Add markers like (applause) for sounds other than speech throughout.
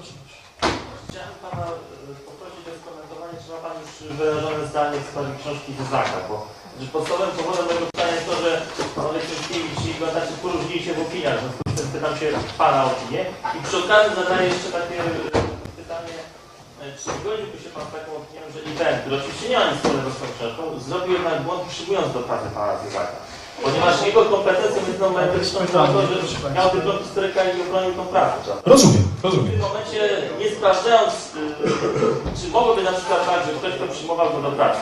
Chciałem Pana y, poprosić o skomentowanie, czy ma Pan już wyrażone zdanie w sprawie książki Wyzaka, bo że podstawowym powodem mojego pytania jest to, że Panowie Książkiewicz i Badaczy poróżnili się w opiniach, w związku z tym pytam się Pana opinię. I przy okazji zadaję jeszcze takie y, pytanie, y, czy zgodziłby się Pan z taką opinią, że event, który oczywiście nie ma nic wspólnego z tą książką, zrobił jednak błąd przyjmując do pracy Pana Wyzaka. Ponieważ jego kompetencje międzymetryczne są to, że miał dyplom historyka i obronił tą pracę. prawda? Rozumiem, W rozumiem. tym momencie, nie sprawdzając, y, czy mogłoby na przykład tak, że ktoś, kto przyjmował go do pracy,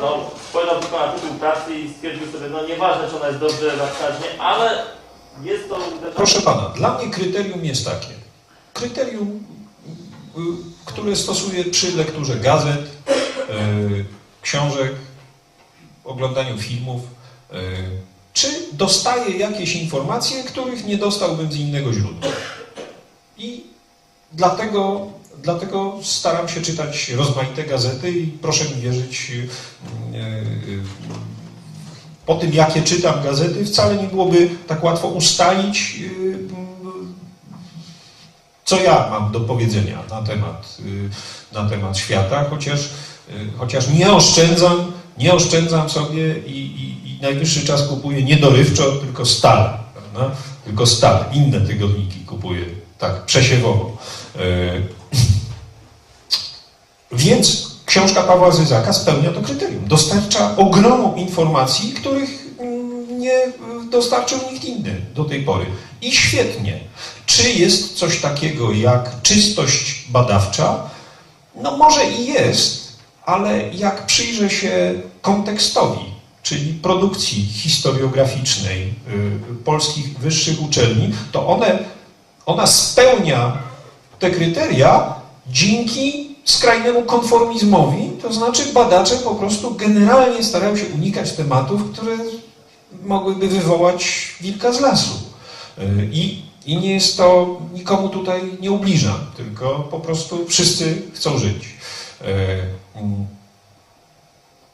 no, spojrzał tylko na tytuł pracy i stwierdził sobie, no nieważne, czy ona jest dobrze napisana, nie, ale jest to... Proszę pana, dla mnie kryterium jest takie. Kryterium, y, które stosuję przy lekturze gazet, y, książek, oglądaniu filmów. Y, Czy dostaję jakieś informacje, których nie dostałbym z innego źródła? I dlatego, dlatego staram się czytać rozmaite gazety i proszę mi wierzyć, y, y, po tym, jakie czytam gazety, wcale nie byłoby tak łatwo ustalić, co ja mam do powiedzenia na temat, na temat świata, chociaż, chociaż nie oszczędzam, nie oszczędzam sobie i, i, i najwyższy czas kupuję nie dorywczo, tylko stale, prawda? tylko stale, inne tygodniki kupuję tak przesiewowo. Yy, Więc książka Pawła Zyzaka spełnia to kryterium. Dostarcza ogromu informacji, których nie dostarczył nikt inny do tej pory. I świetnie. Czy jest coś takiego jak czystość badawcza? No może i jest, ale jak przyjrzę się kontekstowi, czyli produkcji historiograficznej y, polskich wyższych uczelni, to one, ona spełnia te kryteria dzięki skrajnemu konformizmowi, to znaczy badacze po prostu generalnie starają się unikać tematów, które mogłyby wywołać wilka z lasu. Y, I, I nie jest to, nikomu tutaj nie ubliżam, tylko po prostu wszyscy chcą żyć.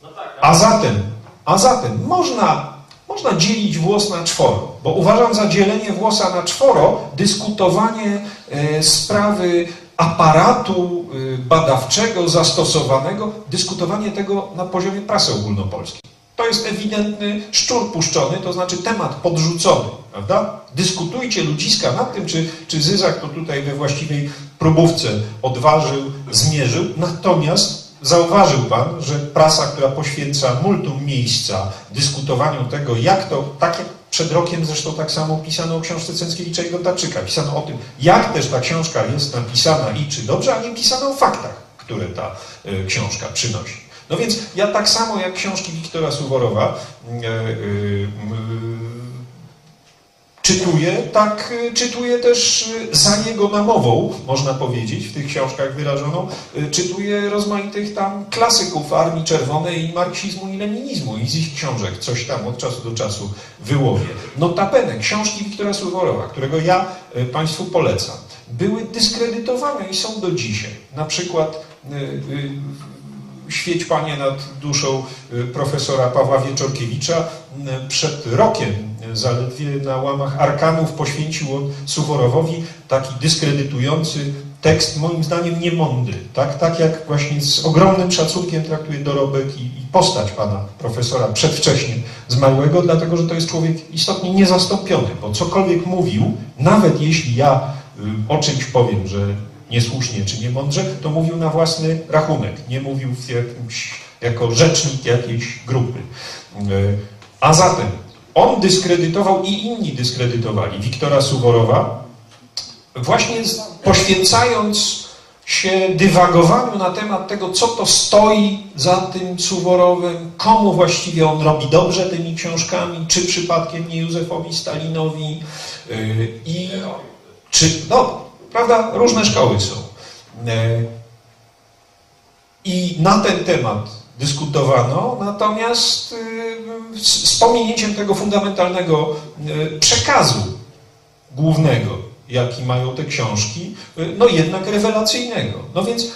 No tak, A zatem, a zatem można, można dzielić włos na czworo, bo uważam za dzielenie włosa na czworo dyskutowanie e, sprawy aparatu e, badawczego zastosowanego, dyskutowanie tego na poziomie prasy ogólnopolskiej. To jest ewidentny szczur puszczony, to znaczy temat podrzucony, prawda? Dyskutujcie ludziska nad tym, czy, czy Zyzak to tutaj we właściwej próbówce odważył, zmierzył, natomiast Zauważył Pan, że prasa, która poświęca multum miejsca dyskutowaniu tego, jak to, tak jak przed rokiem zresztą tak samo pisano o książce Cęckiewicza i Gondarczyka, pisano o tym, jak też ta książka jest napisana i czy dobrze, a nie pisano o faktach, które ta y, książka przynosi. No więc ja tak samo jak książki Wiktora Suworowa y, y, czytuję, tak y, czytuję też y, za jego namową, można powiedzieć, w tych książkach wyrażoną, y, czytuję rozmaitych tam klasyków Armii Czerwonej i marksizmu i leninizmu i z ich książek coś tam od czasu do czasu wyłowię. Notabene, książki Wiktora Suworowa, którego ja Państwu polecam, były dyskredytowane i są do dzisiaj. Na przykład Świeć Panie nad duszą y, profesora Pawła Wieczorkiewicza. Y, Przed rokiem y, zaledwie na łamach Arkanów poświęcił on Suworowowi taki dyskredytujący tekst, moim zdaniem niemądry. Tak, tak jak właśnie z ogromnym szacunkiem traktuje dorobek i, i postać pana profesora przedwcześnie zmarłego, dlatego że to jest człowiek istotnie niezastąpiony, bo cokolwiek mówił, nawet jeśli ja o czymś powiem, że niesłusznie czy niemądrze, to mówił na własny rachunek, nie mówił w jakimś, jako rzecznik jakiejś grupy. Y, A zatem on dyskredytował i inni dyskredytowali Wiktora Suworowa, właśnie poświęcając się dywagowaniu na temat tego, co to stoi za tym Suworowym, komu właściwie on robi dobrze tymi książkami, czy przypadkiem nie Józefowi Stalinowi y, i czy, no, prawda, różne szkoły są. E, I na ten temat dyskutowano, natomiast y, z pominięciem tego fundamentalnego y, przekazu głównego, jaki mają te książki, no jednak rewelacyjnego. No więc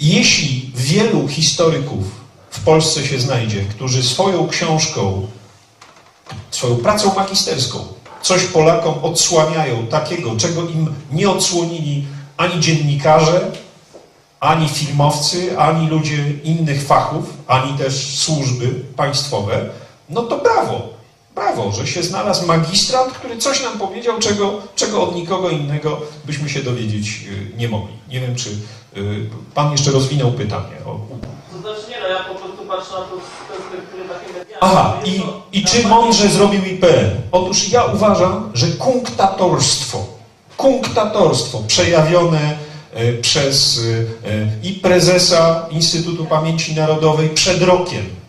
jeśli wielu historyków w Polsce się znajdzie, którzy swoją książką, swoją pracą magisterską coś Polakom odsłaniają takiego, czego im nie odsłonili ani dziennikarze, ani filmowcy, ani ludzie innych fachów, ani też służby państwowe, no to brawo, brawo, że się znalazł magistrant, który coś nam powiedział, czego, czego od nikogo innego byśmy się dowiedzieć y, nie mogli. Nie wiem, czy y, pan jeszcze rozwinął pytanie. O, znaczy nie, no ja po prostu patrzę na to z perspektywy takiej medialnej. Aha, i, to i czy mądrze zrobił IPN? Otóż ja uważam, że kunktatorstwo, kunktatorstwo przejawione e, przez e, e, i prezesa Instytutu Pamięci Narodowej przed rokiem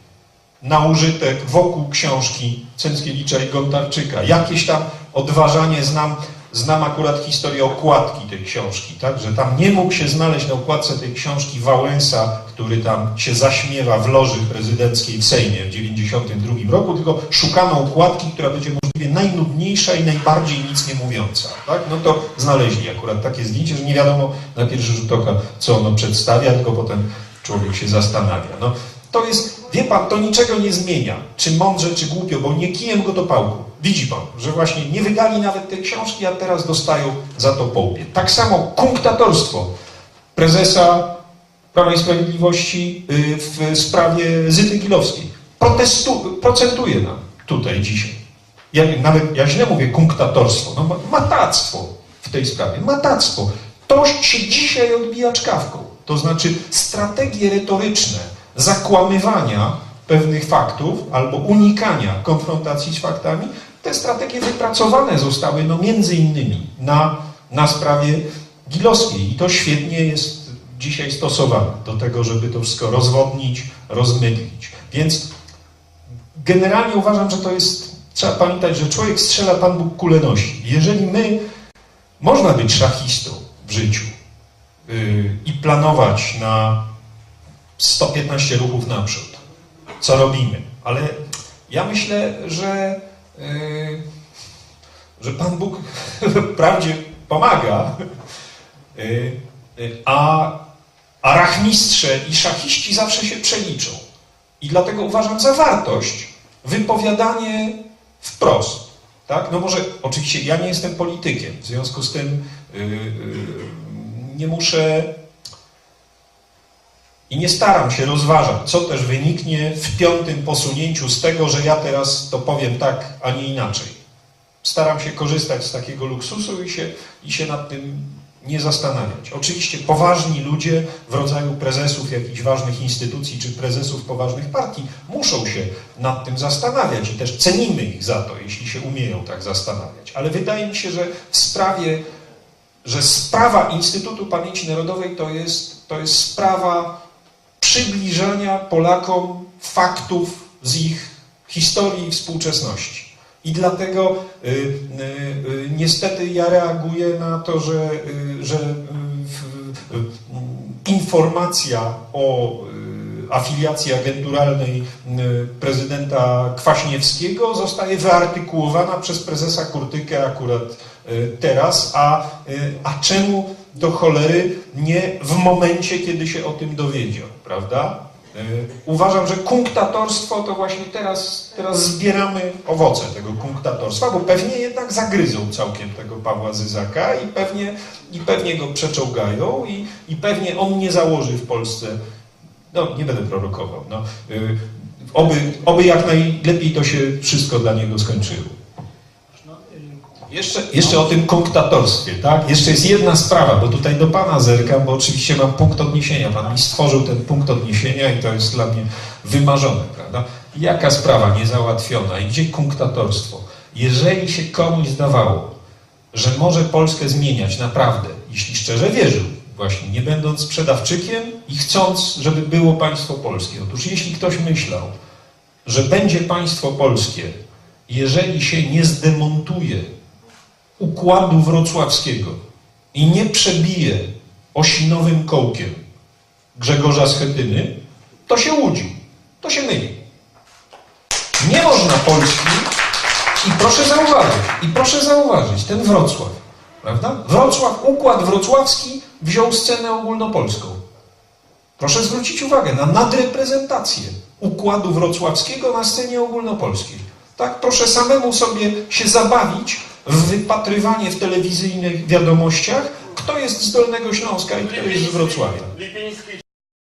na użytek wokół książki Cęckiewicza i Gontarczyka. Jakieś tam odważanie znam, znam akurat historię okładki tej książki, tak, że tam nie mógł się znaleźć na okładce tej książki Wałęsa, który tam się zaśmiewa w loży prezydenckiej w Sejmie w 92 roku, tylko szukano okładki, która będzie możliwie najnudniejsza i najbardziej nic nie mówiąca, tak, no to znaleźli akurat takie zdjęcie, że nie wiadomo na pierwszy rzut oka, co ono przedstawia, tylko potem człowiek się zastanawia, no. To jest, wie pan, to niczego nie zmienia, czy mądrze, czy głupio, bo nie kijem go do pałku. Widzi pan, że właśnie nie wydali nawet tej książki, a teraz dostają za to po łbie. Tak samo kunktatorstwo prezesa Prawa i Sprawiedliwości y, w sprawie Zyty Gilowskiej. Protestu, procentuje nam tutaj dzisiaj. Ja, nawet, ja źle mówię kunktatorstwo, no ma- matactwo w tej sprawie, matactwo. To się dzisiaj odbija czkawką. To znaczy strategie retoryczne zakłamywania pewnych faktów albo unikania konfrontacji z faktami, te strategie wypracowane zostały no między innymi na, na sprawie Gilowskiej i to świetnie jest dzisiaj stosowane do tego, żeby to wszystko rozwodnić, rozmydlić. Więc generalnie uważam, że to jest, trzeba pamiętać, że człowiek strzela, Pan Bóg kulę nosi. Jeżeli my, można być szachistą w życiu yy, i planować na 115 ruchów naprzód, co robimy, ale ja myślę, że, że Pan Bóg (laughs) wprawdzie pomaga, yy, yy, a, a rachmistrze i szachiści zawsze się przeliczą. I dlatego uważam za wartość wypowiadanie wprost. Tak? No może, oczywiście ja nie jestem politykiem, w związku z tym yy, yy, nie muszę i nie staram się rozważać, co też wyniknie w piątym posunięciu z tego, że ja teraz to powiem tak, a nie inaczej. Staram się korzystać z takiego luksusu i się, i się nad tym nie zastanawiać. Oczywiście poważni ludzie w rodzaju prezesów jakichś ważnych instytucji czy prezesów poważnych partii muszą się nad tym zastanawiać i też cenimy ich za to, jeśli się umieją tak zastanawiać. Ale wydaje mi się, że w sprawie, że sprawa Instytutu Pamięci Narodowej to jest, to jest sprawa przybliżania Polakom faktów z ich historii i współczesności. I dlatego y, y, y, niestety ja reaguję na to, że, y, że y, y, informacja o afiliacji agenturalnej prezydenta Kwaśniewskiego zostaje wyartykułowana przez prezesa Kurtykę akurat teraz, a, y, a czemu do cholery nie w momencie, kiedy się o tym dowiedział, prawda? Y, Uważam, że kunktatorstwo to właśnie teraz, teraz zbieramy owoce tego kunktatorstwa, bo pewnie jednak zagryzą całkiem tego Pawła Zyzaka i pewnie, i pewnie go przeczołgają i, i pewnie on nie założy w Polsce, no nie będę prorokował, no, y, oby, oby jak najlepiej to się wszystko dla niego skończyło. Jeszcze, jeszcze o tym kunktatorstwie, tak? Jeszcze jest jedna sprawa, bo tutaj do Pana zerkam, bo oczywiście mam punkt odniesienia. Pan mi stworzył ten punkt odniesienia i to jest dla mnie wymarzone, prawda? Jaka sprawa niezałatwiona i gdzie kunktatorstwo? Jeżeli się komuś zdawało, że może Polskę zmieniać naprawdę, jeśli szczerze wierzył, właśnie nie będąc sprzedawczykiem i chcąc, żeby było państwo polskie. Otóż jeśli ktoś myślał, że będzie państwo polskie, jeżeli się nie zdemontuje układu wrocławskiego i nie przebije osinowym kołkiem Grzegorza Schetyny, to się łudzi, to się myli. Nie można Polski i proszę zauważyć, i proszę zauważyć, ten Wrocław, prawda? Wrocław, układ wrocławski wziął scenę ogólnopolską. Proszę zwrócić uwagę na nadreprezentację układu wrocławskiego na scenie ogólnopolskiej. Tak, proszę samemu sobie się zabawić wypatrywanie w telewizyjnych wiadomościach, Kto jest z Dolnego Śląska i kto jest z Wrocławia?